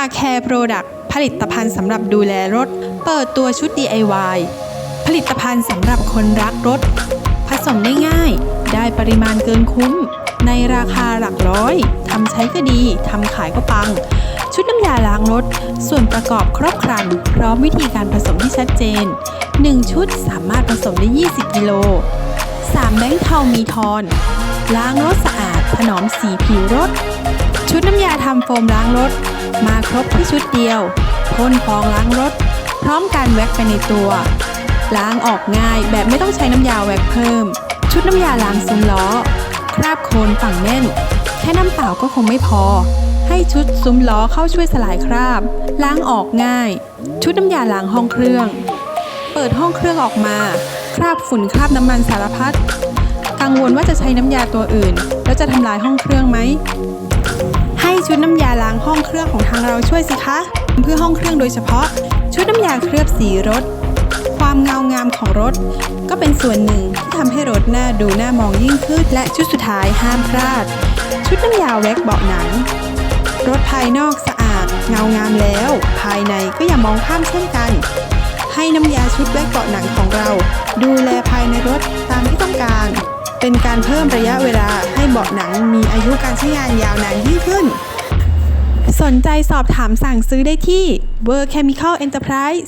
าแคร์โปรดักต์ผลิตภัณฑ์สำหรับดูแลรถ เปิดตัวชุด DIY ผลิตภัณฑ์สำหรับคนรักรถ ผสมได้ง่าย ได้ปริมาณเกินคุ้ม ในราคาหลักร้อยทำใช้ก็ดีทำขายก็ปัง ชุดน้ำยาล้างรถ ส่วนประกอบครบครัน พร้อมวิธีการผสมที่ชัดเจน 1 ชุดสามารถผสมได้ 20 กิโล 3 แบงค์เทามีทอน ล้างรถสะอาดถนอมสีผิวรถ ชุดน้ำยาทำโฟมล้างรถ มาครบที่ชุดเดียวพ่นฟองล้างรถ พร้อมการแว็กไปในตัว ล้างออกง่ายแบบไม่ต้องใช้น้ำยาแว็กเพิ่ม ชุดน้ำยาล้างซุ้มล้อ คราบโคลนฝังแน่น แค่น้ำเปล่าก็คงไม่พอ ให้ชุดซุ้มล้อเข้าช่วยสลายคราบ ล้างออกง่าย ชุดน้ำยาล้างห้องเครื่อง เปิดห้องเครื่องออกมา คราบฝุ่นคราบน้ำมันสารพัดกังวลว่าจะใช้น้ำยาตัวอื่น แล้วจะทำลายห้องเครื่องไหม ชุดน้ำยาล้างห้องเครื่องของทางเราช่วยสิคะ เพื่อห้องเครื่องโดยเฉพาะ ชุดน้ำยาเคลือบสีรถ ความเงางามของรถ ก็เป็นส่วนหนึ่งที่ทำให้รถหน้าดูหน่ามองยิ่งขึ้น และชุดสุดท้ายห้ามพลาด ชุดน้ำยาแว็กเบาะหนัง รถภายนอกสะอาด เงางามแล้ว ภายในก็อย่ามองข้ามเช่นกัน ให้น้ำยาชุดแว็กเบาะหนังของเรา ดูแลภายในรถตามที่ต้องการเป็นการเพิ่มระยะเวลาให้เบาะหนังมีอายุการใช้งานยาวนานยิ่งขึ้น สนใจสอบถามสั่งซื้อได้ที่ World Chemical Enterprise